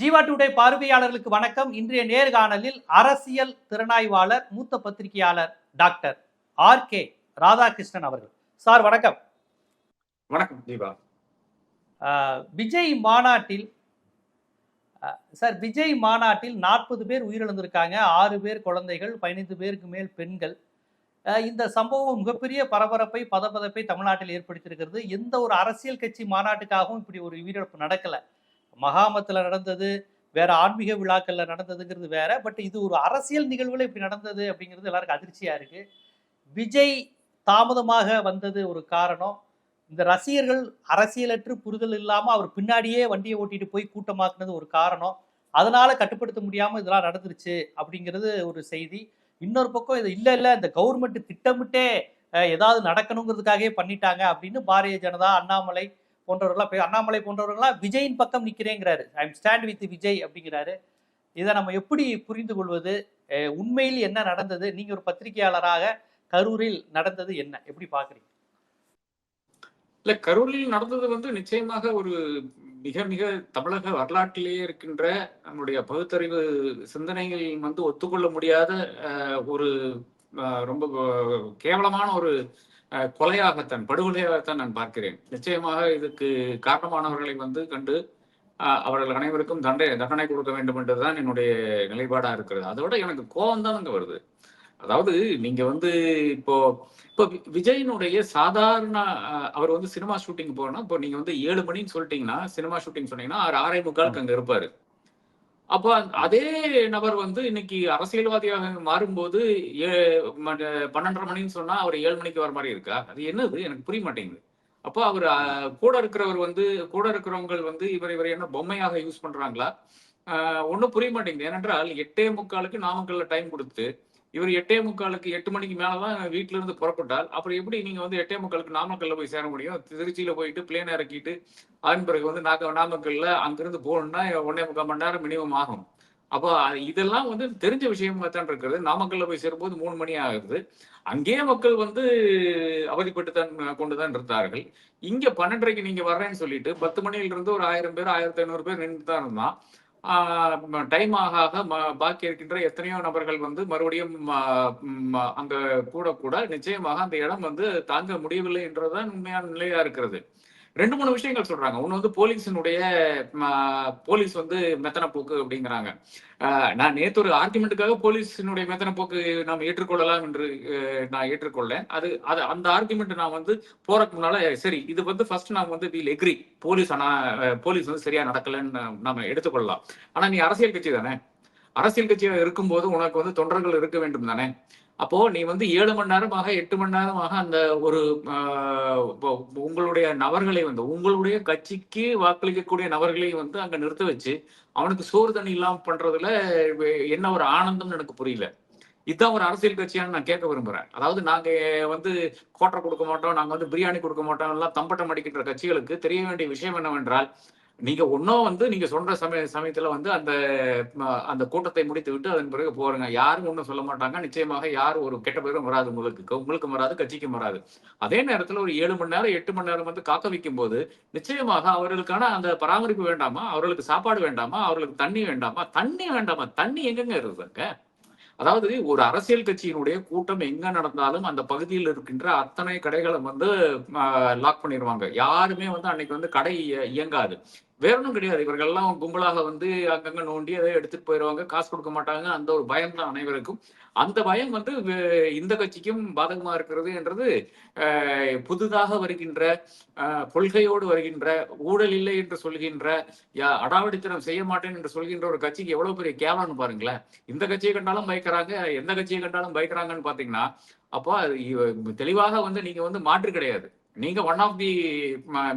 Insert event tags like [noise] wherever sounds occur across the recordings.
Jeeva today பார்வையாளர்களுக்கு வணக்கம். இன்றைய நேர்காணலில் அரசியல் திறனாய்வாளர் மூத்த பத்திரிகையாளர் டாக்டர் ஆர் கே ராதாகிருஷ்ணன் அவர்கள். சார் வணக்கம். வணக்கம் தீபா விஜய் மாநாட்டில் சார் விஜய் மாநாட்டில் நாற்பது பேர் உயிரிழந்திருக்காங்க. ஆறு பேர் குழந்தைகள் பதினைந்து பேருக்கு மேல் பெண்கள். இந்த சம்பவம் மிகப்பெரிய பரபரப்பை பதபதப்பை தமிழ்நாட்டில் ஏற்படுத்தியிருக்கிறது. எந்த ஒரு அரசியல் கட்சி மாநாட்டுக்காகவும் இப்படி ஒரு உயிரிழப்பு நடக்கல. மகாமத்தில் நடந்தது வேற ஆன்மீக விழாக்கள்ல நடந்ததுங்கிறது வேற பட் இது ஒரு அரசியல் நிகழ்வுல இப்படி நடந்தது அப்படிங்கிறது எல்லாருக்கும் அதிர்ச்சியா இருக்கு. விஜய் தாமதமாக வந்தது ஒரு காரணம். இந்த ரசிகர்கள் அரசியலற்று புரிதல் இல்லாமல் அவர் பின்னாடியே வண்டியை ஓட்டிட்டு போய் கூட்டமாக்குனது ஒரு காரணம். அதனால கட்டுப்படுத்த முடியாமல் இதெல்லாம் நடந்துருச்சு அப்படிங்கிறது ஒரு செய்தி. இன்னொரு பக்கம் இது இல்லை இல்லை இந்த கவர்மெண்ட் திட்டமிட்டே ஏதாவது நடக்கணுங்கிறதுக்காகவே பண்ணிட்டாங்க அப்படின்னு பாரதிய ஜனதா அண்ணாமலை போன்றவர்கள்லாம் அண்ணாமலை போன்றவர்கள்லாம் விஜயின் பக்கம் நிற்கிறேங்கிறாரு I am stand with Vijay அப்படிங்கிறாரு. இதை நம்ம எப்படி புரிந்து கொள்வது அஹ், உண்மையில் என்ன நடந்தது? நீங்க ஒரு பத்திரிகையாளராக கரூரில் நடந்தது என்ன? எப்படி பாக்குறீங்க இல்ல கரூரில் நடந்தது வந்து நிச்சயமாக ஒரு மிக மிக தமிழக வரலாற்றிலேயே இருக்கின்ற நம்முடைய பகுத்தறிவு சிந்தனைகள் வந்து ஒத்துக்கொள்ள முடியாத அஹ், ஒரு அஹ், ரொம்ப கேவலமான ஒரு கொலையாகத்தான் படுகொலையாகத்தான் நான் பார்க்கிறேன். நிச்சயமாக இதுக்கு காரணமானவர்களை வந்து கண்டு அவர்கள் அனைவருக்கும் தண்டனை தண்டனை கொடுக்க வேண்டும் என்றுதான் என்னுடைய நிலைப்பாடா இருக்கிறது. அதோட எனக்கு கோபம் தான் அங்க வருது. அதாவது நீங்க வந்து இப்போ இப்போ வி- விஜயினுடைய சாதாரண அவர் வந்து சினிமா ஷூட்டிங் போனா இப்போ நீங்க வந்து ஏழு மணின்னு சொல்லிட்டீங்கன்னா சினிமா ஷூட்டிங் சொன்னீங்கன்னா அவர் ஆறே முக்காலுக்கு அங்க இருப்பாரு. அப்போ அதே நபர் வந்து இன்னைக்கு அரசியல்வாதியாக மாறும்போது ஏ- பன்னெண்டரை மணின்னு சொன்னா அவர் ஏழு மணிக்கு வர மாதிரி இருக்கா? அது என்னது? எனக்கு புரிய மாட்டேங்குது. அப்போ அவர் கூட இருக்கிறவர் வந்து கூட இருக்கிறவங்க வந்து இவர் இவர் என்ன பொம்மையாக யூஸ் பண்றாங்களா? ஒன்றும் புரிய மாட்டேங்குது. ஏனென்றால் எட்டே முக்காலுக்கு நாமக்கல்ல டைம் கொடுத்து இவர் எட்டே முக்காலுக்கு எட்டு மணிக்கு மேலதான் வீட்டில இருந்து புறப்பட்டால் அப்புறம் எப்படி நீங்க வந்து எட்டே முக்காலுக்கு நாமக்கல்ல போய் சேர முடியும்? திருச்சியில போயிட்டு பிளேன் இறக்கிட்டு அதன் பிறகு வந்து நாக்க நாமக்கல்ல அங்கிருந்து போகணும்னா ஒன்னே முக்கால் மணி நேரம் மினிமம் ஆகும். அப்போ இதெல்லாம் வந்து தெரிஞ்ச விஷயமா தான் இருக்கிறது நாமக்கல்ல போய் சேரும்போது மூணு மணி ஆகுது. அங்கேயே மக்கள் வந்து அவதிப்பட்டு தான் கொண்டுதான் இருந்தார்கள். இங்க பன்னெண்டரைக்கு நீங்க வர்றேன்னு சொல்லிட்டு பத்து மணியில இருந்து ஒரு ஆயிரம் பேர் ஆயிரத்தி ஐநூறு பேர் நின்று தான் இருந்தான். டைம் ஆக ஆக பாக்கி இருக்கின்ற எத்தனையோ நபர்கள் வந்து மறுபடியும் அங்க கூட கூட நிச்சயமாக அந்த இடம் வந்து தாங்க முடியவில்லை என்றதுதான் உண்மையான நிலையா இருக்கிறது. ரெண்டு மூணு விஷயங்கள் சொல்றாங்க. ஒன்று வந்து போலீஸினுடைய போலீஸ் வந்து மெத்தன போக்கு அப்படிங்கிறாங்க. ஆஹ், நான் நேற்று ஒரு ஆர்குமெண்ட்டுக்காக போலீஸினுடைய மெத்தன போக்கு நாம் ஏற்றுக்கொள்ளலாம் என்று நான் ஏற்றுக்கொள்ளேன். அது அது அந்த ஆர்குமெண்ட் நான் வந்து போறதுக்கு முன்னால சரி இது வந்து ஃபர்ஸ்ட் நாம் வந்து வீல் எக்ரி போலீஸ் ஆனா போலீஸ் வந்து சரியா நடக்கலன்னு நாம எடுத்துக்கொள்ளலாம். ஆனா நீ அரசியல் கட்சி தானே? அரசியல் கட்சியாக இருக்கும்போது உனக்கு வந்து தொண்டர்கள் இருக்க வேண்டும் தானே? அப்போ நீ வந்து ஏழு மணி நேரமாக எட்டு மணி நேரமாக அந்த ஒரு உங்களுடைய நபர்களை வந்து உங்களுடைய கட்சிக்கு வாக்களிக்கக்கூடிய நபர்களை வந்து அங்க நிறுத்த வச்சு அவனுக்கு சோறு தண்ணி இல்லாம பண்றதுல என்ன ஒரு ஆனந்தம்னு எனக்கு புரியல. இதுதான் ஒரு அரசியல் கட்சியான்னு நான் கேட்க விரும்புறேன். அதாவது நாங்க வந்து கோட்டை கொடுக்க மாட்டோம் நாங்க வந்து பிரியாணி கொடுக்க மாட்டோம் எல்லாம் தம்பட்டம் அடிக்கின்ற கட்சிகளுக்கு தெரிய வேண்டிய விஷயம் என்னவென்றால் நீங்க ஒன்னும் வந்து நீங்க சொல்ற சமய சமயத்துல வந்து அந்த அந்த கூட்டத்தை முடித்து விட்டு அதன் பிறகு போறங்க யாரும் ஒன்றும் சொல்ல மாட்டாங்க. நிச்சயமாக யாரும் ஒரு கெட்ட பேரும் வராது உங்களுக்கு. உங்களுக்கும் வராது கட்சிக்கும் வராது. அதே நேரத்துல ஒரு ஏழு மணி நேரம் எட்டு மணி நேரம் வந்து காக்க வைக்கும் போது நிச்சயமாக அவர்களுக்கான அந்த பராமரிப்பு வேண்டாமா? அவர்களுக்கு சாப்பாடு வேண்டாமா? அவர்களுக்கு தண்ணி வேண்டாமா? தண்ணி வேண்டாமா? தண்ணி எங்கெங்க இருக்குங்க அதாவது ஒரு அரசியல் கட்சியினுடைய கூட்டம் எங்க நடந்தாலும் அந்த பகுதியில் இருக்கின்ற அத்தனை கடைகளை வந்து லாக் பண்ணிடுவாங்க யாருமே வந்து அன்னைக்கு வந்து கடை இயங்காது. வேற ஒன்றும் கிடையாது. இவர்கள்லாம் கும்பலாக வந்து அங்கங்க நோண்டி அதை எடுத்துட்டு போயிடுவாங்க காசு கொடுக்க மாட்டாங்க. அந்த ஒரு பயம் தான் அனைவருக்கும். அந்த பயம் வந்து இந்த கட்சிக்கும் பாதகமா இருக்கிறது என்றது புதிதாக வருகின்ற அஹ், கொள்கையோடு வருகின்ற ஊழல் இல்லை என்று சொல்கின்ற யா- அடாவடித்தனம் செய்ய மாட்டேன் என்று சொல்கின்ற ஒரு கட்சிக்கு எவ்வளவு பெரிய கேவலம்னு பாருங்களேன். இந்த கட்சியை கண்டாலும் பயக்கிறாங்க. எந்த கட்சியை கண்டாலும் பயக்கிறாங்கன்னு பாத்தீங்கன்னா அப்போ தெளிவாக வந்து நீங்க வந்து மாற்று கிடையாது. நீங்க ஒன் ஆஃப் தி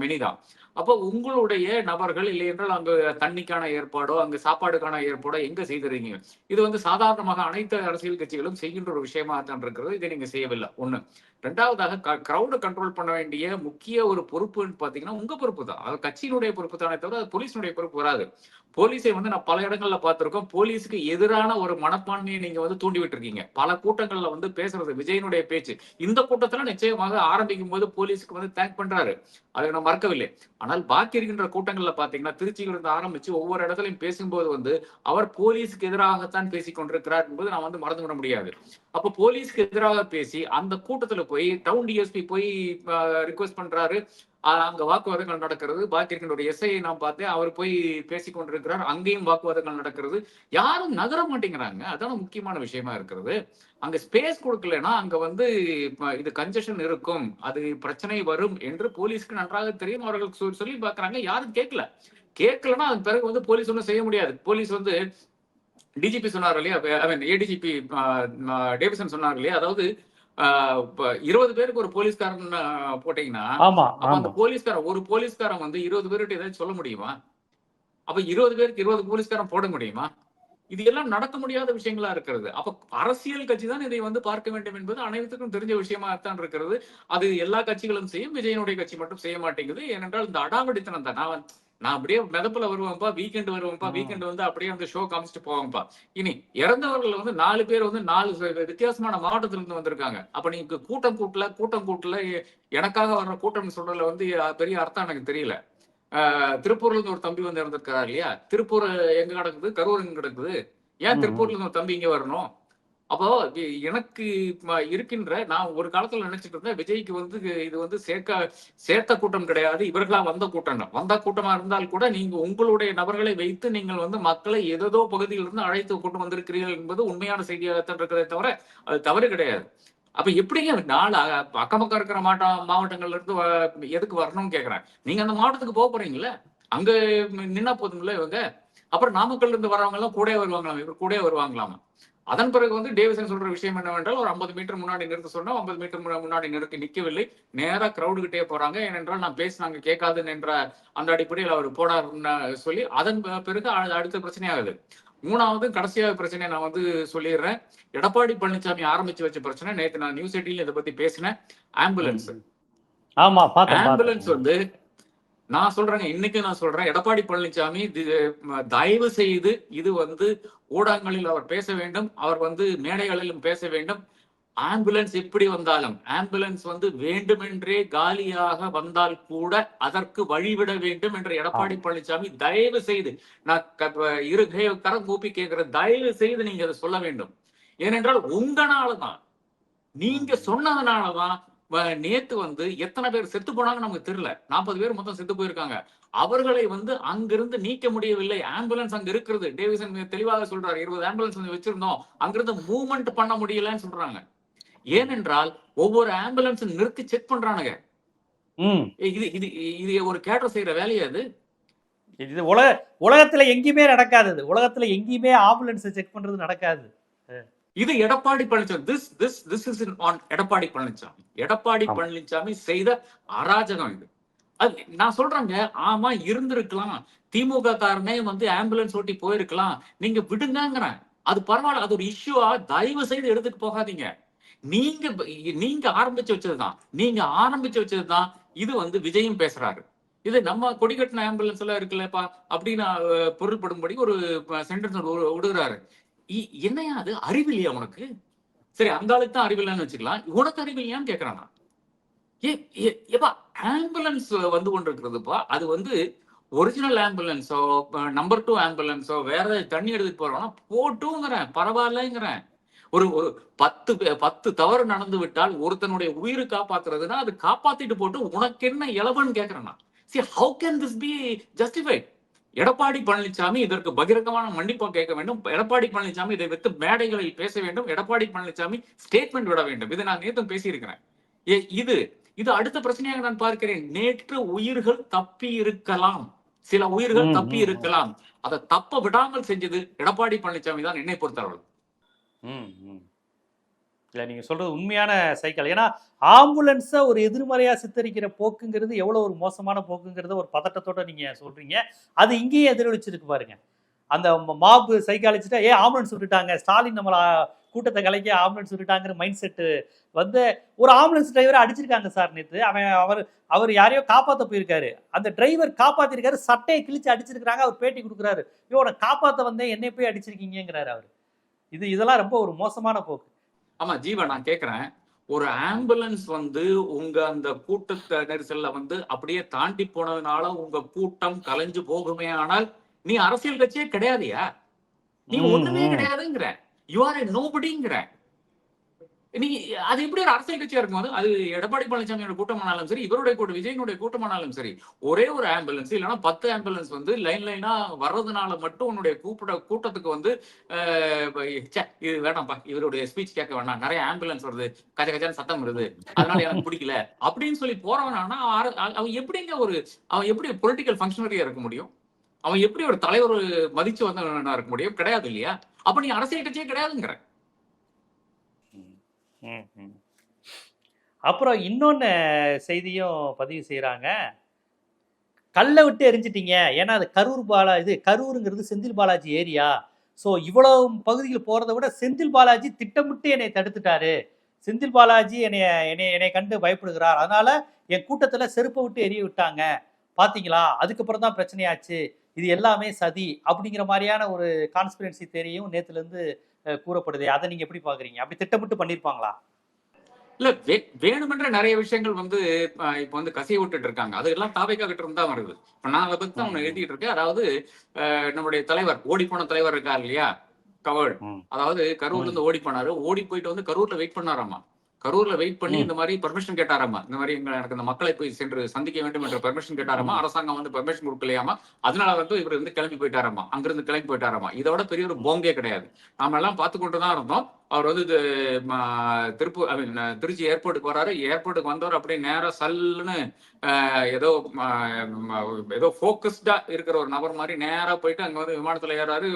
மெனி தான். அப்போ உங்களுடைய நபர்கள் இல்லை என்றால் தண்ணிக்கான ஏற்பாடோ அங்கு சாப்பாடுக்கான ஏற்பாடோ எங்க செய்திருக்கீங்க இது வந்து சாதாரணமாக அனைத்து அரசியல் கட்சிகளும் செய்கின்ற ஒரு விஷயமா தான் இருக்கிறது. இதை நீங்க செய்யவில்லை. ஒண்ணு. ரெண்டாவதாக கிரௌடு கண்ட்ரோல் பண்ண வேண்டிய முக்கிய ஒரு பொறுப்புன்னு பாத்தீங்கன்னா உங்க பொறுப்பு தான். அது கட்சியினுடைய பொறுப்பு தானே தவிர அது போலீஸினுடைய பொறுப்பு வராது. போலீஸை வந்து நான் பல இடங்கள்ல பார்த்திருக்கோம். போலீஸுக்கு எதிரான ஒரு மனப்பான்மையை நீங்க வந்து தூண்டி விட்டுருக்கீங்க பல கூட்டங்கள்ல வந்து பேசுறது விஜயனுடைய பேச்சு. இந்த கூட்டத்துல நிச்சயமாக ஆரம்பிக்கும் போது போலீஸுக்கு வந்து தேங்க் பண்றாரு. அதை நான் மறக்கவில்லை. ஆனால் பாக்கி இருக்கின்ற கூட்டங்கள்ல பாத்தீங்கன்னா திருச்சியில் இருந்து ஆரம்பிச்சு ஒவ்வொரு இடத்துலையும் பேசும்போது வந்து அவர் போலீஸ்க்கு எதிராகத்தான் பேசிக் கொண்டிருக்கிறார் என்பது நான் வந்து மறந்து விட முடியாது. அப்ப போலீஸ்க்கு எதிராக பேசி அந்த கூட்டத்துல போய் டவுன் டிஎஸ்பி போய் ரிக்வெஸ்ட் பண்றாரு. அங்க வாக்குவாதங்கள் நடக்கிறது. பாக்கி இருக்கின்ற ஒரு எஸ்ஐ நான் பார்த்தேன் அவர் போய் பேசிக்கொண்டிருக்கிறார். அங்கேயும் வாக்குவாதங்கள் நடக்கிறது. யாரும் நகர மாட்டேங்கிறாங்க. அதான முக்கியமான விஷயமா இருக்கிறது. அங்க ஸ்பேஸ் கொடுக்கலன்னா அங்க வந்து இது கன்ஜெஷன் இருக்கும். அது பிரச்சனை வரும் என்று போலீஸ்க்கு நன்றாக தெரியும். அவர்கள் சொல்லி பாக்குறாங்க யாரும் கேட்கல. கேட்கலன்னா அதன் பிறகு வந்து போலீஸ் ஒன்றும் செய்ய முடியாது. போலீஸ் வந்து டிஜிபி சொன்னார் இல்லையா? ஐ மீன் ஏடிஜிபி டேவிசன் சொன்னார் இல்லையா? அதாவது இருபது பேருக்கு ஒரு போலீஸ்காரன் போட்டீங்கன்னா அந்த போலீஸ்காரன் ஒரு போலீஸ்காரன் வந்து இருபது பேர்கிட்ட ஏதாச்சும் சொல்ல முடியுமா? அப்ப இருபது பேருக்கு இருபது போலீஸ்காரன் போட முடியுமா? இது எல்லாம் நடக்க முடியாத விஷயங்களா இருக்கிறது. அப்ப அரசியல் கட்சி தான் இதை வந்து பார்க்க வேண்டும் என்பது அனைவருக்கும் தெரிஞ்ச விஷயமாகத்தான் இருக்கிறது. அது எல்லா கட்சிகளும் செய்யும் விஜயனுடைய கட்சி மட்டும் செய்ய மாட்டேங்குது. ஏனென்றால் இந்த அடாவடித்தனம் தான். நான் நான் அப்படியே மிதப்புல வருவேன்ப்பா வீக்கெண்ட் வருவேன்ப்பா. வீக்கெண்ட் வந்து அப்படியே வந்து ஷோ காமிச்சிட்டு போவாங்கப்பா இனி இறந்தவர்கள் வந்து நாலு பேர் வந்து நாலு வித்தியாசமான மாவட்டத்துல இருந்து வந்திருக்காங்க. அப்ப நீங்க கூட்டம் கூட்டல கூட்டம் கூட்டல எனக்காக வர்ற கூட்டம் சொல்றதுல வந்து பெரிய அர்த்தம் எனக்கு தெரியல. ஆஹ், திருப்பூர்ல இருந்து ஒரு தம்பி வந்து இறந்திருக்காரு இல்லையா? திருப்பூர் எங்க கிடக்குது? கரூர் எங்க கிடக்குது? ஏன். திருப்பூர்ல இருந்து ஒரு தம்பி இங்க வரணும்? அப்போ எனக்கு இருக்கின்ற நான் ஒரு காலத்துல நினைச்சிட்டு இருந்தேன் விஜய்க்கு வந்து இது வந்து சேர்க்க சேர்த்த கூட்டம் கிடையாது. இவர்களா வந்த கூட்டம் வந்த கூட்டமா இருந்தால் கூட நீங்க உங்களுடைய நபர்களை வைத்து நீங்கள் வந்து மக்களை ஏதோ பகுதியிலிருந்து அழைத்து கொண்டு வந்திருக்கிறீர்கள் என்பது உண்மையான செய்தியாகத்தான் இருக்கிறதே தவிர அது தவறு கிடையாது. அப்ப எப்படிங்க நாலு அக்கம் பக்கம் இருக்கிற மாவட்ட மாவட்டங்கள்ல இருந்து வ- எதுக்கு வரணும்னு கேக்குறேன் நீங்க அந்த மாவட்டத்துக்கு போக போறீங்களே அங்க நின்னா போதும்ல இவங்க? அப்புறம் நாமக்கல்ல இருந்து வரவங்க எல்லாம் கூட வருவாங்களாம் இவர் கூட வருவாங்களாமா? அதன் பிறகு வந்து டேவிசன் சொல்ற விஷயம் என்னவென்றால் ஒரு 50 மீட்டர் முன்னாடி நிறுத்த சொன்னா 50 மீட்டர் முன்னா- முன்னாடி நிறுத்தி நிக்கவில்லை. நேரா கிரௌடு கிட்டே போறாங்க. ஏனென்றால் நான் பேசினாங்க கேட்காதுன்னு என்ற அந்த அடிப்படையில் அவர் போனார்னு சொல்லி அதன் பிறகு அடுத்த பிரச்சனையாகுது. மூணாவது கடைசியாக பிரச்சனை நான் வந்து சொல்லிடுறேன். எடப்பாடி பழனிசாமி ஆரம்பிச்சு வச்ச பிரச்சனை நேத்து நான் நியூஸ் எயிட்டில இதை பத்தி பேசினேன். ஆம்புலன்ஸ் ஆமா ஆம்புலன்ஸ் வந்து நான் சொல்றேங்க இன்னைக்கு நான் சொல்றேன் எடப்பாடி பழனிசாமி தயவு செய்து இது வந்து ஊடகங்களில் அவர் பேச வேண்டும் அவர் வந்து மேடைகளிலும் பேச வேண்டும். ஆம்புலன்ஸ் எப்படி வந்தாலும் ஆம்புலன்ஸ் வந்து வேண்டுமென்றே காலியாக வந்தால் கூட அதற்கு வழிவிட வேண்டும் என்ற எடப்பாடி பழனிசாமி தயவு செய்து நான் இரு கரம் கூப்பி கேட்கிறேன் தயவு செய்து நீங்க அதை சொல்ல வேண்டும். ஏனென்றால் உங்களாலதான் நீங்க சொன்னதுனாலதான் நேத்து வந்து எத்தனை பேர் செத்து போனாங்க நமக்கு தெரியல. நாற்பது பேர் மொத்தம் செத்து போயிருக்காங்க. அவர்களை வந்து அங்கிருந்து நீக்க முடியவில்லை. ஆம்புலன்ஸ் அங்க இருக்கிறது. டேவிசன் தெளிவாக சொல்றாரு. இருபது ஆம்புலன்ஸ் வந்து வச்சிருந்தோம். அங்கிருந்து மூவ்மெண்ட் பண்ண முடியலன்னு சொல்றாங்க. ஏனென்றால் ஒவ்வொரு ஆம்புலன்ஸ் நிறுத்தி செக் பண்றானுங்க. இது இது இது ஒரு கேட்டர் செய்யற வேலையா அது இது உலக உலகத்துல எங்கேயுமே நடக்காது உலகத்துல எங்கேயுமே ஆம்புலன்ஸ் செக் பண்றது நடக்காது. இது Edappadi Palaniswami. This this this is on Edappadi Palaniswami. Edappadi. Palaniswami செய்த அராஜகம் இது. அது நான் சொல்றேங்க ஆமா இருந்திருக்கலாம். திமுக காரனே வந்து ஆம்புலன்ஸ் ஓட்டி போயிருக்கலாம். நீங்க விடுங்கங்கிறேன் அது பரவாயில்ல அது ஒரு இஷ்யூவா தயவு செய்து எடுத்துட்டு போகாதீங்க. நீங்க நீங்க ஆரம்பிச்சு வச்சதுதான். நீங்க ஆரம்பிச்சு வச்சதுதான் இது வந்து விஜயும் பேசுறாரு. இது நம்ம கொடிக்கட்டின ஆம்புலன்ஸ் எல்லாம் இருக்குல்லப்பா அப்படின்னு பொருள்படும்படி ஒரு சென்டென்ஸ் விடுகிறாரு என்னையா அது? அறிவில்லையா உனக்கு? சரி அந்த ஆளுக்கு தான் அறிவில்லைன்னு வச்சுக்கலாம். உனக்கு அறிவில்லையான்னு கேக்குறான் ஏ ஏ- ஏப்பா ஆம்புலன்ஸ் வந்து கொண்டிருக்கிறதுப்பா. அது வந்து ஒரிஜினல் ஆம்புலன்ஸோ நம்பர் டூ ஆம்புலன்ஸோ வேற ஏதாவது தண்ணி எடுத்துட்டு போறோம்னா போட்டுங்கிறேன் பரவாயில்லைங்கிறேன். ஒரு ஒரு பத்து பத்து தவறு நடந்து விட்டால் ஒருத்தனுடைய உயிரை காப்பாத்துறதுன்னா அது காப்பாத்திட்டு போட்டு உனக்கு என்ன இலவன்னு கேக்குறேன் see how can this be justified Edappadi Palaniswami இதற்கு பகிரங்கமான மன்னிப்பு கேட்க வேண்டும். எடப்பாடி பழனிசாமி இதை வைத்து மேடைகளில் பேச வேண்டும். எடப்பாடி பழனிசாமி ஸ்டேட்மெண்ட் விட வேண்டும். இதை நான் நேத்தும் பேசியிருக்கிறேன். இது இது அடுத்த பிரச்சனையாக நான் பார்க்கிறேன். நேற்று உயிர்கள் தப்பி இருக்கலாம். சில உயிர்கள் தப்பி இருக்கலாம். அதை தப்ப விடாமல் செஞ்சது எடப்பாடி பழனிசாமி தான் என்னை ம். இல்லை நீங்கள் சொல்கிறது உண்மையான சைக்கிள் ஏன்னா ஆம்புலன்ஸை ஒரு எதிர்மறையாக சித்தரிக்கிற போக்குங்கிறது எவ்வளோ ஒரு மோசமான போக்குங்கிறத ஒரு பதட்டத்தோட நீங்கள் சொல்கிறீங்க அது இங்கேயே எதிரொலிச்சிருக்கு பாருங்க. அந்த மாபு சைக்காலஜிட்டா ஏ ஆம்புலன்ஸ் விட்டுட்டாங்க. ஸ்டாலின் நம்மளை கூட்டத்தை கலைக்க ஆம்புலன்ஸ் விட்டுட்டாங்கிற மைண்ட் செட்டு வந்து ஒரு ஆம்புலன்ஸ் டிரைவரை அடிச்சிருக்காங்க சார் நேற்று அவன் அவர் அவர் யாரையோ காப்பாற்ற போயிருக்காரு. அந்த டிரைவர் காப்பாற்றிருக்காரு சட்டையை கிழிச்சு அடிச்சிருக்கிறாங்க. அவர் பேட்டி கொடுக்குறாரு. ஐயோ உன்னை காப்பாற்ற வந்தேன். என்னை போய் அடிச்சிருக்கீங்கிறாரு அவர். இது இதெல்லாம் ரொம்ப ஒரு மோசமான போக்கு. ஆமா ஜீவா நான் கேக்குறேன். ஒரு ஆம்புலன்ஸ் வந்து உங்க அந்த கூட்ட நெரிசல்ல வந்து அப்படியே தாண்டி போனதுனால உங்க கூட்டம் கலைஞ்சு போகுமே ஆனால் நீ அரசியல் கட்சியே கிடையாதுயா? நீ ஒண்ணுமே. கிடையாதுங்கிற. யூ ஆர் நோபடிங்கிற நீ அது எப்படி ஒரு அரசியல் கட்சியா இருக்கும் அது எடப்பாடி பழனிசாமியோட கூட்டமானாலும் சரி இவருடைய கூட்டம் விஜயனுடைய கூட்டமானாலும் சரி ஒரே ஒரு ஆம்புலன்ஸ் இல்லைன்னா பத்து ஆம்புலன்ஸ் வந்து லைன் லைனா வர்றதுனால மட்டும் உன்னுடைய கூப்பிட கூட்டத்துக்கு வந்து இது வேணாம்ப்பா இவருடைய ஸ்பீச் கேட்க வேணாம் நிறைய ஆம்புலன்ஸ் வருது கஜ கஜான சத்தம் வருது. அதனால எனக்கு பிடிக்கல. அப்படின்னு சொல்லி போறவனானா அவன் எப்படிங்க ஒரு அவன் எப்படி பொலிட்டிக்கல் ஃபங்க்ஷனரியா இருக்க முடியும்? அவன் எப்படி ஒரு தலைவர் மதிச்சு வந்தவனா இருக்க முடியும்? கிடையாது இல்லையா? அப்ப நீ அரசியல் கட்சியே கிடையாதுங்கிற. அப்புறம் இன்னொன்று செய்தியும் பதிவு செய்கிறாங்க கல்லை விட்டு எரிஞ்சிட்டீங்க. ஏன்னா அது கரூர் பாலா இது கரூருங்கிறது செந்தில் பாலாஜி ஏரியா. ஸோ இவ்வளவு பகுதியில் போகிறத விட செந்தில் பாலாஜி திட்டமிட்டு என்னை தடுத்துட்டாரு. செந்தில் பாலாஜி என்னைய என்னை என்னை கண்டு பயப்படுகிறார். அதனால என் கூட்டத்தில் செருப்பை விட்டு எரிய விட்டாங்க. பார்த்தீங்களா அதுக்கப்புறம் தான் பிரச்சனையாச்சு. இது எல்லாமே சதி. அப்படிங்கிற மாதிரியான ஒரு கான்ஸ்பிரன்சி தேரியும் நேற்றுலேருந்து கூறப்படுது. அதை நீங்க எப்படி பாக்குறீங்க? அப்படி திட்டமிட்டு பண்ணிருப்பாங்களா? இல்ல வே- வேணுமென்ற நிறைய விஷயங்கள் வந்து இப்ப வந்து கசிய விட்டுட்டு இருக்காங்க. அது எல்லாம் தாவைக்கா கிட்ட இருந்து வருது. இப்ப நான் அதை பத்தி தான் ஒண்ணு எழுதிட்டு இருக்கேன். அதாவது நம்முடைய தலைவர் ஓடி போன தலைவர் இருக்கார் இல்லையா? கவர்டு. அதாவது கரூர்ல இருந்து ஓடி போனாரு. ஓடி போயிட்டு வந்து கரூர்ல வெயிட் பண்ணாராமா? கரூர்ல வெயிட் பண்ணி. இந்த மாதிரி பெர்மிஷன் கேட்டாராமா? இந்த மாதிரி எங்க எனக்கு இந்த மக்களை போய் சென்று சந்திக்க வேண்டும் என்ற பெர்மிஷன் கேட்டாராமா. அரசாங்கம் வந்து பெர்மிஷன் கொடுக்கலையாமா? அதனால வந்து இவர் வந்து கிளம்பி போயிட்டாராமா? அங்கிருந்து கிளம்பி போயிட்டாராமா? இதோட பெரிய ஒரு போங்கே கிடையாது. நாம எல்லாம் பார்த்து கொண்டு தான் இருந்தோம். அவர் வந்து திருப்பூர் I mean, திருச்சி ஏர்போர்ட்டுக்கு வராரு. ஏர்போர்ட்டுக்கு வந்தவர் அப்படியே நேரா சல்லுன்னு ஏதோ ஏதோ ஃபோக்கஸ்டா இருக்கிற ஒரு நபர் மாதிரி நேரா போயிட்டு அங்க வந்து விமானத்துல ஏறாரு.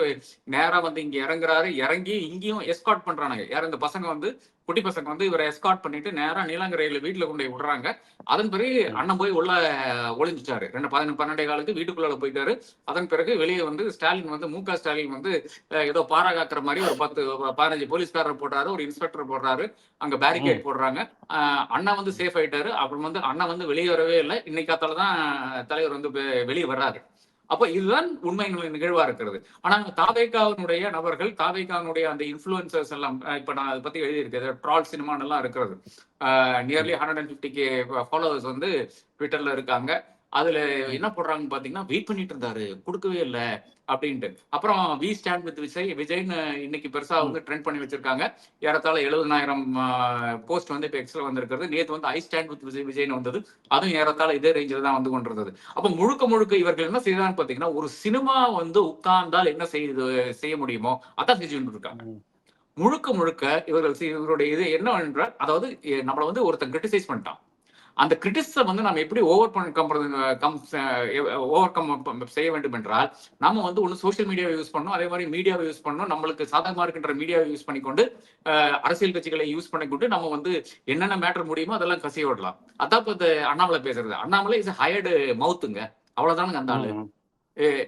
நேரா வந்து இங்க இறங்குறாரு. இறங்கி இங்கேயும் எஸ்கார்ட் பண்றானுங்க. யார் இந்த பசங்க வந்து குட்டி பசங்க வந்து இவரை எஸ்கார்ட் பண்ணிட்டு நேரா நீலாங்கரையில வீட்டுல கொண்டு போய் விடுறாங்க. அதன் பிறகு அண்ணன் போய் உள்ள ஒளிஞ்சிட்டாரு. ரெண்டு பதினெண்டு பன்னெண்டே காலுக்கு வீட்டுக்குள்ள போயிட்டாரு. அதன் பிறகு வெளியே வந்து ஸ்டாலின் வந்து மு ஸ்டாலின் வந்து ஏதோ பாராகாக்கிற மாதிரி ஒரு பத்து பதினஞ்சு போலீஸ்காரர் போடுறாரு. ஒரு இன்ஸ்பெக்டர் போடுறாரு. அங்க பேரிகேட் போடுறாங்க. அண்ணா வந்து சேஃப் ஆயிட்டாரு. அப்புறம் வந்து அண்ணா வந்து வெளியே வரவே இல்லை. இன்னைக்கு காத்தால தான் தலைவர் வந்து வெளியே வர்றாரு. அப்ப இதுதான் உண்மை நிகழ்வா இருக்கிறது. ஆனா தாவேகாவினுடைய நபர்கள் தாவேகாவினுடைய அந்த இன்ஃபுளுசர்ஸ் எல்லாம் இப்ப நான் அதை பத்தி எழுதியிருக்கேன். ட்ரால் சினிமான் எல்லாம் இருக்கிறது. Nearly hundred and fifty K followers வந்து ட்விட்டர்ல இருக்காங்க. அதுல என்ன போடுறாங்கன்னு பாத்தீங்கன்னா வெயிட் பண்ணிட்டு இருந்தாரு. கொடுக்கவே இல்லை அப்படின்ட்டு. அப்புறம் வி ஸ்டாண்ட் வித் விஜய். விஜய்னு இன்னைக்கு பெருசா வந்து ட்ரெண்ட் பண்ணி வச்சிருக்காங்க. ஏறத்தாழ எழுபதாயிரம் போஸ்ட் வந்து இப்போ எக்ஸ்ட்ரா வந்திருக்கிறது. நேத்து வந்து ஐ ஸ்டாண்ட் வித் விஜய் விஜய்னு வந்தது. அதுவும் ஏறத்தாழ இதே ரேஞ்சில் தான் வந்து கொண்டிருந்தது. அப்ப முழுக்க முழுக்க இவர்கள் என்ன செய்யறான்னு பாத்தீங்கன்னா ஒரு சினிமா வந்து உட்கார்ந்தால் என்ன செய்து செய்ய முடியுமோ அதான் செஞ்சுட்டு இருக்காங்க. முழுக்க முழுக்க இவர்கள் இவருடைய இது என்ன என்றால் அதாவது நம்மள வந்து ஒருத்தன் கிரிட்டிசைஸ் பண்ணிட்டான். அந்த கிரிட்டிஸை வந்து நம்ம எப்படி overcome come overcome செய்ய வேண்டும் என்றால் நாம வந்து ஒன்று சோஷியல் மீடியாவை யூஸ் பண்ணணும் அதே மாதிரி மீடியாவை யூஸ் பண்ணணும். நம்மளுக்கு சாதகமா இருக்கின்ற மீடியாவை யூஸ் பண்ணிக்கொண்டு அரசியல் கட்சிகளை யூஸ் பண்ணிக்கொண்டு நம்ம வந்து என்னென்ன மேட்டர் முடியுமோ அதெல்லாம் கசிய விடலாம். அதான் இப்போ இந்த அண்ணாமலை பேசுறது. அண்ணாமலை இஸ் ஹயர்டு மவுத்துங்க அவ்வளவுதானுங்க அந்த ஆளு.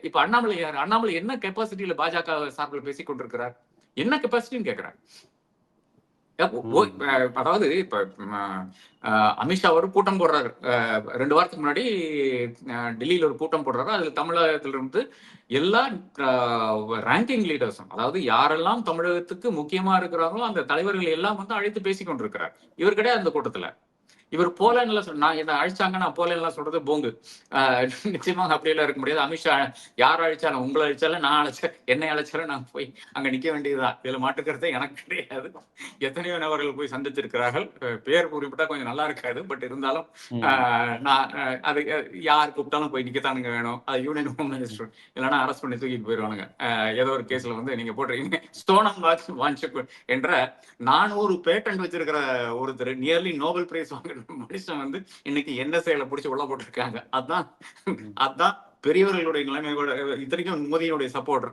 இப்ப அண்ணாமலை யார்? அண்ணாமலை என்ன கெப்பாசிட்டியில பாஜக சார்பில் பேசிக் கொண்டிருக்கிறார் என்ன கெப்பாசிட்டின்னு அஹ், அதாவது இப்ப அமித்ஷா ஒரு கூட்டம் போடுறாரு. ரெண்டு வாரத்துக்கு முன்னாடி டெல்லியில ஒரு கூட்டம் போடுறாரு. அதுல தமிழகத்துல இருந்து எல்லா ரேங்கிங் லீடர்ஸும் அதாவது யாரெல்லாம் தமிழகத்துக்கு முக்கியமா இருக்கிறாங்களோ அந்த தலைவர்கள் எல்லாம் வந்து அழைத்து பேசிக் கொண்டிருக்கிறார். இவர் கிடையாது அந்த கூட்டத்துல. இவர் போலன்ல சொன்ன நான் என்ன அழிச்சாங்க நான் போலன்லாம் சொல்றது போங்கு. நிச்சயமாக அப்படியெல்லாம் இருக்க முடியாது. அமித்ஷா யார் அழிச்சாலும் உங்களை அழிச்சாலும் நான் அழைச்சேன் என்னை அழைச்சாலும் நான் போய் அங்க நிக்க வேண்டியதுதான். இதுல மாட்டுக்கிறதே எனக்கு கிடையாது. எத்தனையோ நபர்கள் போய் சந்திச்சிருக்கிறார்கள் பேர் குறிப்பிட்டா கொஞ்சம் நல்லா இருக்காது. பட் இருந்தாலும் நான் அது யார் கூப்பிட்டாலும் போய் நிக்கத்தானுங்க வேணும். அது யூனியன் ஹோம் மினிஸ்டர். இல்லைன்னா அரெஸ்ட் பண்ணி தூக்கிட்டு போயிடுவானுங்க ஆஹ் ஏதோ ஒரு கேஸ்ல வந்து நீங்க போடுறீங்க ஸ்டோனம் வாட்ச் வாஞ்ச் என்ற நானூறு பேட்டன்ட் வச்சிருக்கிற ஒருத்தர் நியர்லி நோபல் பிரைஸ் வாங்குற மனுஷன் வந்து இன்னைக்கு என்ன செயலை பிடிச்சி உள்ள போட்டிருக்காங்க. அதான் அதான் பெரியவர்களுடைய நிலைமை கூட இத்தனைக்கும் மோதியினுடைய சப்போர்ட்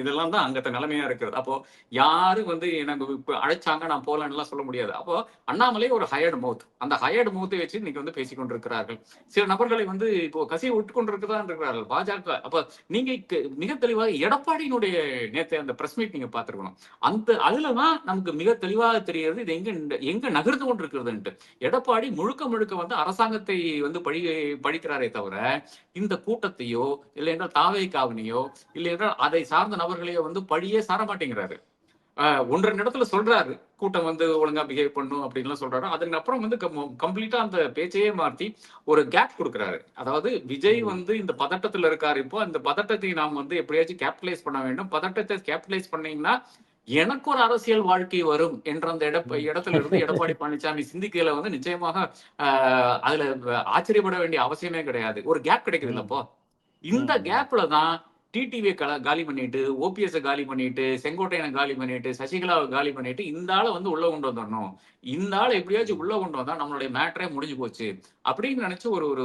இதெல்லாம் தான் அங்கத்த நிலைமையா இருக்கிறது. அப்போ யாரு வந்து எனக்கு இப்ப அழைச்சாங்க நான் போலன்னுலாம் சொல்ல முடியாது. அப்போ அண்ணாமலை ஒரு ஹயர்டு மவுத் அந்த ஹயர்டு மவுத்தை வச்சு இன்னைக்கு வந்து பேசிக்கொண்டிருக்கிறார்கள் சில நபர்களை வந்து இப்போ கசியை விட்டு கொண்டிருக்கதான் இருக்கிறார்கள் பாஜக. அப்ப நீங்க மிக தெளிவாக எடப்பாடியினுடைய நேற்று அந்த பிரஸ் மீட் நீங்க பார்த்துருக்கணும். அந்த அதுலதான் நமக்கு மிக தெளிவாக தெரிகிறது இது எங்க எங்க நகர்ந்து கொண்டிருக்கிறதுன்ட்டு. எடப்பாடி முழுக்க முழுக்க வந்து அரசாங்கத்தை வந்து பழி படிக்கிறாரே தவிர இந்த கூட்டத்தை கூட்டத்தையோ இல்லை என்றால் தாவேக்காவினையோ இல்லை என்றால் அதை சார்ந்த நபர்களையோ வந்து பழியே சார மாட்டேங்கிறாரு. ஒன்றரை இடத்துல சொல்றாரு. கூட்டம் வந்து ஒழுங்கா பிஹேவ் பண்ணும் அப்படின்லாம் சொல்றாரு. அதுக்கப்புறம் வந்து கம்ப்ளீட்டா அந்த பேச்சையே மாத்தி ஒரு கேப் கொடுக்குறாரு. அதாவது விஜய். வந்து இந்த பதட்டத்துல இருக்காரு இப்போ. அந்த பதட்டத்தை நாம் வந்து எப்படியாச்சும் கேபிட்டலைஸ் பண்ண வேண்டும். பதட்டத்தை கேபிட்டலைஸ் பண்ணீங்கன்னா எனக்கு ஒரு அரசியல் வாழ்க்கை வரும் என்ற அந்த இட இடத்துல இருந்து எடப்பாடி பழனிசாமி சிந்திக்கையில வந்து நிச்சயமாக அதுல ஆச்சரியப்பட வேண்டிய அவசியமே கிடையாது. ஒரு கேப் கிடைக்குது இல்லப்போ. இந்த. கேப்ல தான் டிடிவியை காலி பண்ணிட்டு ஓபிஎஸ் காலி பண்ணிட்டு செங்கோட்டையனை காலி பண்ணிட்டு சசிகலாவை காலி பண்ணிட்டு இந்த ஆளை வந்து உள்ள கொண்டு வந்துடணும் இந்த ஆளை எப்படியாச்சும் உள்ள கொண்டு வந்தா நம்மளுடைய மேட்டரே முடிஞ்சு போச்சு. அப்படின்னு நினைச்சு ஒரு ஒரு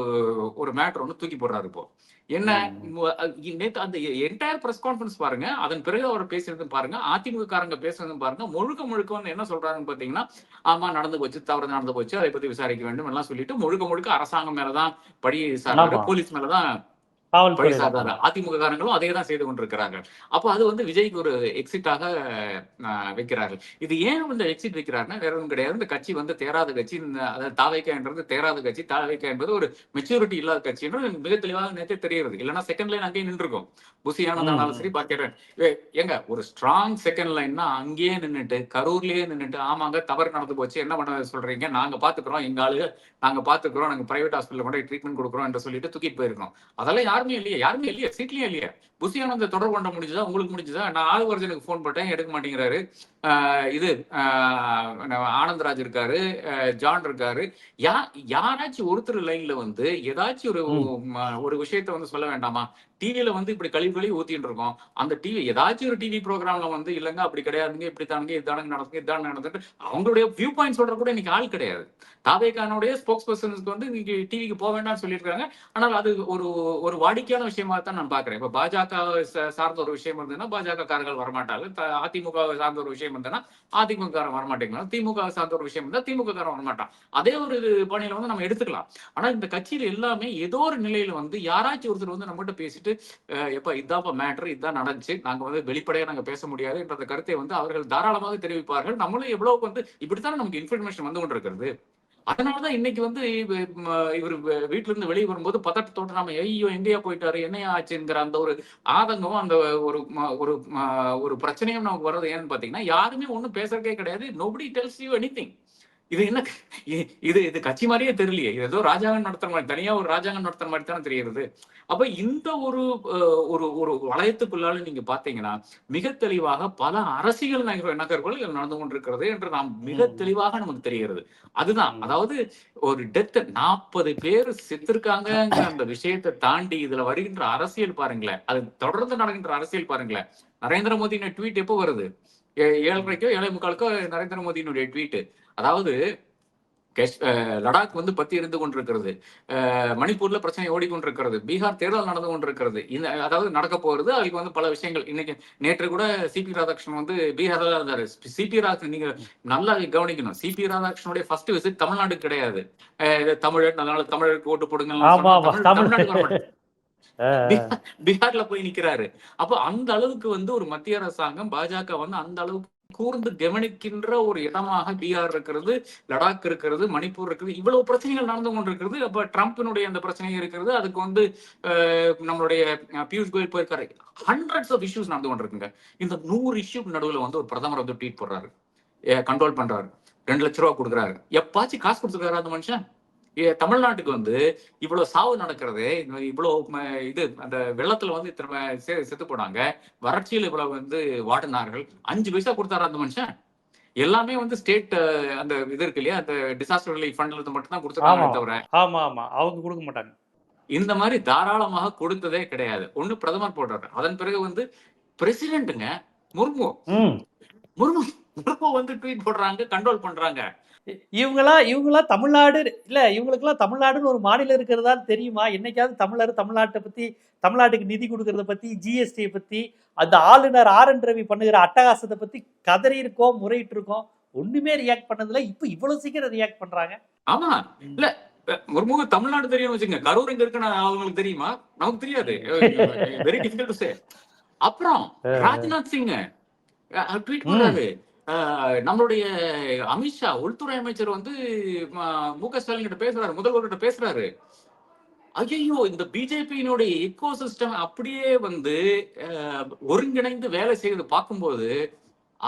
ஒரு மேட்டர் ஒன்று தூக்கி போடுறாரு இப்போ. என்ன நேத்து அந்த என்டையர் பிரஸ் கான்ஃபரன்ஸ் பாருங்க. அதன் பிறகு அவர் பேசுறது பாருங்க. அதிமுக காரங்க பேசுறது பாருங்க. முழுக்க முழுக்க வந்து என்ன சொல்றாருன்னு பாத்தீங்கன்னா ஆமா நடந்து போச்சு தவறு நடந்து போச்சு அதை பத்தி விசாரிக்க வேண்டும் எல்லாம் சொல்லிட்டு முழுக்க முழுக்க அரசாங்கம் மேலதான் படி. போலீஸ் மேலதான் காவல்துறை அதிமுக காரங்களும் அதே தான் செய்து கொண்டிருக்கிறாங்க அப்போ அது வந்து விஜய்க்கு ஒரு எக்ஸிட்டாக வைக்கிறார்கள். இது ஏன் வந்து எக்ஸிட் வைக்கிறாருன்னா வேற ஒன்றும் கிடையாது. இந்த கட்சி வந்து தேராத கட்சி. அதாவது தாவைக்கான்றது தேராத கட்சி. தாவைக்கா என்பது ஒரு மெச்சூரிட்டி இல்லாத கட்சின்றது மிக தெளிவாக நேற்றே தெரியுது இல்லைன்னா செகண்ட் லைன் அங்கேயே நின்றுருக்கும். புசி ஆனந்தானாலும் சரி பாக்கிறேன் ஏங்க ஒரு ஸ்ட்ராங் செகண்ட் லைன்னா அங்கேயே நின்னுட்டு கரூர்லயே நின்னுட்டு ஆமாங்க தவறு நடந்து போச்சு. என்ன பண்ண சொல்றீங்க? நாங்க பாத்துக்கிறோம் எங்க ஆளு நாங்க பாத்துக்கிறோம். நாங்க பிரைவேட் ஹாஸ்பிட்டல் கொண்டு ட்ரீட்மெண்ட் கொடுக்குறோம் என்று சொல்லிட்டு தூக்கிட்டு போயிருக்கோம். அதெல்லாம் யாருமே இல்லையே யாருமே இல்லையே சீட்லயே இல்லையே. புசி ஆனந்த தொடர்பு பண்ண முடிஞ்சதா? உங்களுக்கு முடிஞ்சதா? நான் ஆதிவர்ஜனுக்கு ஃபோன் போட்டேன் எடுக்க மாட்டேங்கிறாரு. இது ஆனந்தராஜ் இருக்காரு ஜான் இருக்காரு. யா யாராச்சும் ஒருத்தர் லைன்ல வந்து ஏதாச்சும் ஒரு ஒரு விஷயத்த வந்து சொல்ல வேண்டாமா? டிவியில வந்து இப்படி கழிவு கழிவு ஊத்திட்டு இருக்கோம். அந்த டிவி ஏதாச்சும் ஒரு டிவி ப்ரோக்ராம்ல வந்து இல்லைங்க அப்படி கிடையாதுங்க இப்படி தானுங்க இதானுங்க நடக்குங்க இதான நடந்துட்டு அவங்களுடைய வியூ பாயிண்ட் சொல்ற கூட இன்னைக்கு ஆள் கிடையாது. தாவேகானுடைய ஸ்போக்ஸ் பர்சனுக்கு வந்து இன்னைக்கு டிவிக்கு போக வேண்டாம்னு சொல்லியிருக்காங்க. ஆனால் அது ஒரு ஒரு வாடிக்கையான விஷயமா தான் நான் பாக்குறேன் இப்ப பாஜக சார்ந்த ஒரு விஷயம் இருந்ததுன்னா பாஜக காரர்கள் வரமாட்டாங்க. அதிமுக சார்ந்த ஒரு விஷயம் இருந்ததுன்னா அதிமுக காரன் வரமாட்டேங்கிறாங்க. திமுக சார்ந்த ஒரு விஷயம் இருந்தா திமுக காரன் வரமாட்டான். அதே ஒரு பணியில வந்து நம்ம எடுத்துக்கலாம். ஆனா இந்த கட்சியில எல்லாமே ஏதோ ஒரு நிலையில வந்து யாராச்சும் ஒருத்தர் வந்து நம்மகிட்ட பேசிட்டு எப்ப இதாப்பா மேட்ரு இதான் நடந்துச்சு. நாங்க வந்து வெளிப்படையாக நாங்க பேச முடியாது என்ற கருத்தை வந்து அவர்கள் தாராளமாக தெரிவிப்பார்கள். நம்மளும் எவ்வளவுக்கு வந்து இப்படித்தானே நமக்கு இன்ஃபர்மேஷன் வந்து கொண்டிருக்கிறது. அதனாலதான் இன்னைக்கு வந்து இவர் வீட்டுல இருந்து வெளியே வரும்போது பதட்டத்தோட நாம ஐயோ எங்கேயா போயிட்டாரு? என்னையா ஆச்சுங்கிற அந்த ஒரு ஆதங்கம் அந்த ஒரு ஒரு ஒரு பிரச்சனையும் நமக்கு வர்றது ஏன்னு பாத்தீங்கன்னா யாருமே ஒண்ணும் பேசுறதே கிடையாது. Nobody tells you anything இது என்ன? இது இது கட்சி மாதிரியே தெரியலையே. இது ஏதோ ராஜாங்கம் நடத்துற மாதிரி தனியா ஒரு ராஜாங்கம் நடத்துற மாதிரி தானே தெரியுது அப்ப இந்த ஒரு ஒரு ஒரு வளையத்துக்குள்ளால நீங்க பாத்தீங்கன்னா மிக தெளிவாக பல அரசியல் நகர் நகர்வுகள் இதில் நடந்து கொண்டிருக்கிறது என்று நாம் மிக. தெளிவாக நமக்கு தெரிகிறது. அதுதான். அதாவது ஒரு டெத் நாற்பது பேர் செத்துருக்காங்கங்கிற அந்த விஷயத்தை தாண்டி இதுல வருகின்ற அரசியல் பாருங்களேன் அது தொடர்ந்து நடக்கின்ற அரசியல் பாருங்களேன். நரேந்திர மோடியின் ட்வீட் எப்போ வருது? ஏழரைக்கோ ஏழை முக்காலுக்கோ நரேந்திர மோடியினுடைய ட்வீட் அதாவது லடாக் வந்து பத்தி இருந்து கொண்டிருக்கிறது. மணிப்பூர்ல பிரச்சனை ஓடிக்கொண்டிருக்கிறது பீகார் தேர்தல் நடந்து கொண்டிருக்கிறது. இந்த அதாவது நடக்க போறது அதுக்கு வந்து பல விஷயங்கள். இன்னைக்கு நேற்று கூட சிபி ராதாகிருஷ்ணன் வந்து பீகார்ல இருந்தாரு. சிபி ராதாகிருஷ்ணன் நீங்க நல்லா கவனிக்கணும். சிபி ராதாகிருஷ்ணனுடைய ஃபர்ஸ்ட் விசிட் தமிழ்நாடு கிடையாது. தமிழர் அதனால தமிழருக்கு ஓட்டு போடுங்க ஆமா, ஆமா. தமிழ் தமிழ்நாட்டுக்கு வர மாட்டாரு. அஹ், பீகார்- பீகார்ல போய் நிக்கிறாரு. அப்போ அந்த அளவுக்கு வந்து ஒரு மத்திய அரசாங்கம் பாஜக வந்து அந்த அளவுக்கு கூர்ந்து கவனிக்கின்ற ஒரு இடமாக பீகார் இருக்கிறது லடாக் இருக்கிறது மணிப்பூர் இருக்கிறது இவ்வளவு பிரச்சனைகள் நடந்து கொண்டிருக்கிறது. அப்ப ட்ரம்ப்பினுடைய அந்த பிரச்சனை இருக்கிறது. அதுக்கு வந்து நம்மளுடைய பியூஷ் கோயல் போயிருக்காரு. ஹண்ட்ரட்ஸ் ஆஃப் இஷ்யூஸ் நடந்து கொண்டிருக்குங்க. இந்த நூறு இஷ்யூ நடுவுல வந்து ஒரு பிரதமர் வந்து ட்வீட் போடுறாரு. கண்ட்ரோல் பண்றாரு. ரெண்டு லட்ச ரூபா கொடுக்குறாரு. எப்பாச்சும் காசு கொடுத்துருக்காரு அந்த மனுஷன்? தமிழ்நாட்டுக்கு வந்து இவ்வளவு சாவு நடக்கிறது இவ்வளவு இது அந்த வெள்ளத்துல வந்து இத்தனை செத்து போனாங்க. வறட்சியில் இவ்வளவு வந்து வாடினார்கள். அஞ்சு பைசா கொடுத்தாரு அந்த மனுஷன்? எல்லாமே வந்து ஸ்டேட் அந்த இது இருக்கு இல்லையா அந்த டிசாஸ்டர் ரிலீஃப் ஃபண்ட்ல இருந்து மட்டும் தான் கொடுத்துருக்காங்க. தவிர. ஆமா ஆமா. அவங்க கொடுக்க மாட்டாங்க. இந்த மாதிரி தாராளமாக கொடுத்ததே கிடையாது. ஒண்ணு பிரதமர் போடுறாரு. அதன் பிறகு வந்து பிரசிடென்ட்டுங்க முர்மு. முர்மு. முர்மு வந்து ட்வீட் போடுறாங்க கண்ட்ரோல் பண்றாங்க. இவங்களா இவங்களா தமிழ்நாடு இல்ல இவங்களுக்குலாம் தமிழ்நாடுன்னு ஒரு மாநிலம் இருக்கிறதா தெரியுமா? என்னைக்காவது தமிழர் தமிழ்நாட்டை பத்தி தமிழ்நாட்டுக்கு நிதி கொடுக்கறத பத்தி ஜிஎஸ்டியை பத்தி அந்த ஆளுநர் ஆர் என் ரவி பண்ணுகிற அட்டகாசத்தை பத்தி கதறி இருக்கோம் முறையிட்டு இருக்கோம் ஒண்ணுமே ரியாக்ட் பண்ணதில்ல. இப்ப இவ்வளவு சீக்கிரம் ரியாக்ட் பண்றாங்க. ஆமா. இல்ல முர்முக தமிழ்நாடு தெரியும் வச்சுங்க. கரூர் எங்க இருக்குன்னு அவங்களுக்கு தெரியுமா? நமக்கு தெரியாது. வெரி டிஃபிகல்ட் டு சே அப்புறம் ராஜ்நாத் சிங் ட்வீட் பண்றாரு நம்மளுடைய அமித்ஷா உள்துறை அமைச்சர் வந்து மு க ஸ்டாலின் கிட்ட பேசுறாரு முதல்வர்கிட்ட பேசுறாரு. ஐயோ இந்த பிஜேபியினுடைய எக்கோ சிஸ்டம் அப்படியே வந்து ஒருங்கிணைந்து வேலை செய்யறது பார்க்கும்போது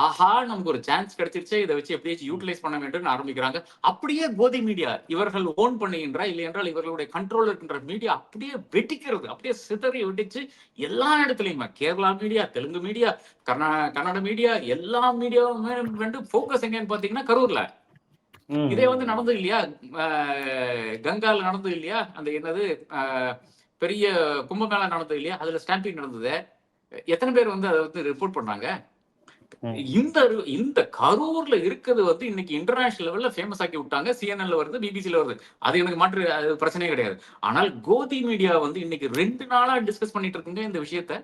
ஆஹா நமக்கு ஒரு சான்ஸ் கிடைச்சிருச்சே இதை வச்சு எப்படியாச்சும் யூட்டிலைஸ் பண்ண வேண்டும் ஆரம்பிக்கிறாங்க. அப்படியே கோதி மீடியா இவர்கள் ஓன் பண்ணுகின்ற இல்லை என்றால் இவர்களுடைய கண்ட்ரோல் இருக்கின்ற மீடியா அப்படியே வெட்டிக்கிறது அப்படியே சிதறி வெட்டிச்சு எல்லா இடத்துலயுமே கேரளா மீடியா தெலுங்கு மீடியா கர்நா கன்னட மீடியா எல்லா மீடியாவுமே வந்து ஃபோக்கஸ் எங்கன்னு பாத்தீங்கன்னா கரூர்ல. இதே வந்து நடந்தது இல்லையா? கங்கால நடந்தது இல்லையா? அந்த என்னது பெரிய கும்பமேளா நடந்தது இல்லையா? அதுல ஸ்டாம்பிங் நடந்தது. எத்தனை பேர் வந்து அதை வந்து ரிப்போர்ட் பண்ணாங்க? ம். இந்த இந்த கரூர்ல இருக்கிறது வந்து இன்னைக்கு இன்டர்நேஷனல் லெவல்ல ஃபேமஸ் ஆக்கி விட்டாங்க. சிஎன்எல்ல வருது பிபிசில வருது. அது எனக்கு மாற்று அது பிரச்சனையே கிடையாது. ஆனால் கோதி மீடியா வந்து இன்னைக்கு ரெண்டு நாளா டிஸ்கஸ் பண்ணிட்டு இருக்குங்க இந்த விஷயத்த.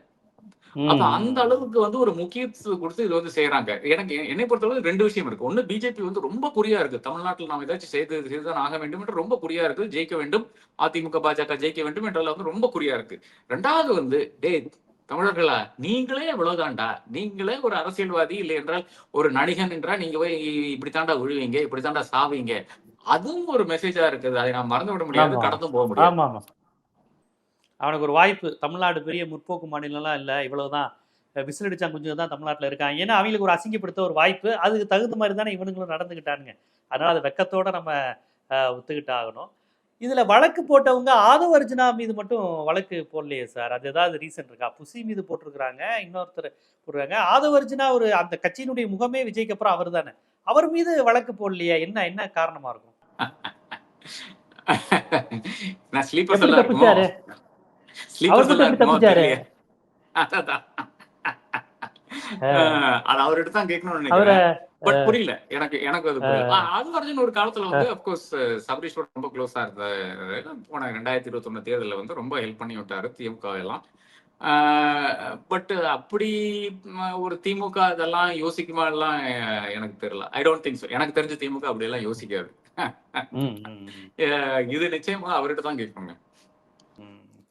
அப்ப அந்த அளவுக்கு வந்து ஒரு முக்கியத்துவம் கொடுத்து இது வந்து செய்யறாங்க எனக்கு என்னை பொறுத்தளவு ரெண்டு விஷயம் இருக்கு. ஒண்ணு பிஜேபி வந்து ரொம்ப குறியா இருக்கு. தமிழ்நாட்டில் நாம் ஏதாச்சும் செய்து செய்துதான் ஆக வேண்டும் என்று ரொம்ப குறியா இருக்கு. ஜெயிக்க வேண்டும். அதிமுக பாஜக ஜெயிக்க வேண்டும் என்றெல்லாம் வந்து ரொம்ப குறியா இருக்கு. ரெண்டாவது வந்து டேய் தமிழர்களா? நீங்களே இவ்வளவுதான்டா. நீங்களே ஒரு அரசியல்வாதி இல்லை என்றால் ஒரு நடிகன் என்றால் நீங்க போய் இப்படித்தாண்டா விழுவீங்க இப்படித்தாண்டா சாவீங்க. அதுவும் ஒரு மெசேஜா இருக்குது. அதை நாம் மறந்து விட முடியாது. கடந்தும் போக ஆமா அவனுக்கு ஒரு வாய்ப்பு. தமிழ்நாடு பெரிய முற்போக்கு மாநிலம்லாம் இல்லை. இவ்வளவுதான். விசில் அடிச்சா கொஞ்சம் தான் தமிழ்நாட்டில் இருக்காங்க ஏன்னா அவங்களுக்கு ஒரு அசிங்கப்படுத்த ஒரு வாய்ப்பு. அதுக்கு தகுந்த மாதிரி தானே இவனுங்களும் நடந்துக்கிட்டானுங்க. அதனால அது வெக்கத்தோட நம்ம அஹ், ஒத்துக்கிட்டு ஆகணும் இதுல வழக்கு போட்டவங்க ஆதவ அர்ஜுனா மீது மட்டும் வழக்கு போடலையே சார். அது ஏதாவது ரீசன் இருக்கா? புசி மீது போட்டிருக்கிறாங்க இன்னொருத்தர் போடுறாங்க ஆதவ அர்ஜுனா ஒரு அந்த கட்சியினுடைய முகமே விஜய்க்கு அப்புறம் அவர் தானே. அவர் மீது வழக்கு போடலையா என்ன என்ன காரணமா இருக்கும்? [laughs] அவர் அவர்கிட்ட தான் கேட்கணும்னு அவரை நினைக்கிறேன் பட் புரியல. எனக்கு எனக்கு அது அது அர்ஜுன் ஒரு காலத்துல வந்து அப்கோர்ஸ் சபரீஷோட ரொம்ப க்ளோஸா இருந்தாரு. போன ரெண்டாயிரத்தி இருபத்தி ஒண்ணு தேர்தலில் வந்து ரொம்ப ஹெல்ப் பண்ணி விட்டாரு திமுக எல்லாம். பட் அப்படி ஒரு திமுக அதெல்லாம் யோசிக்குமா எல்லாம் எனக்கு தெரியல. ஐ டோன்ட் திங்க் எனக்கு தெரிஞ்ச திமுக அப்படி எல்லாம் யோசிக்காது இது நிச்சயமா அவர்கிட்ட தான் கேட்கணுங்க.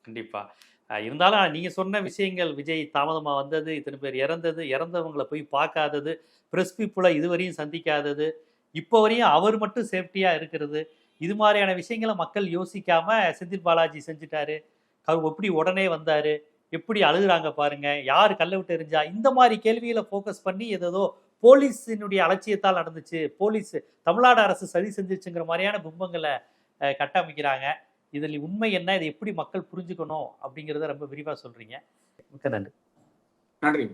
கண்டிப்பா. இருந்தாலும் நீங்க சொன்ன விஷயங்கள் விஜய் தாமதமா வந்தது இத்தனை பேர் இறந்தது இறந்தவங்களை போய் பார்க்காதது பிரஸ் பீப்புளை இதுவரையும் சந்திக்காதது. இப்போ வரையும் அவர் மட்டும் சேஃப்டியாக இருக்கிறது. இது மாதிரியான விஷயங்களை மக்கள் யோசிக்காம செந்தில் பாலாஜி செஞ்சுட்டாரு. அவர் எப்படி உடனே வந்தார்? எப்படி அழுகுறாங்க பாருங்க. யார் கல்ல விட்டு எரிஞ்சா இந்த மாதிரி கேள்வியில் ஃபோக்கஸ் பண்ணி ஏதோ போலீஸினுடைய அலட்சியத்தால் நடந்துச்சு. போலீஸ் தமிழ்நாடு அரசு சதி செஞ்சிருச்சுங்கிற மாதிரியான பிம்பங்களை கட்டமைக்கிறாங்க. இதில் உண்மை என்ன? இதை எப்படி மக்கள் புரிஞ்சுக்கணும்? அப்படிங்கிறத ரொம்ப விரிவாக சொல்கிறீங்க மிக்க நன்றி. நன்றி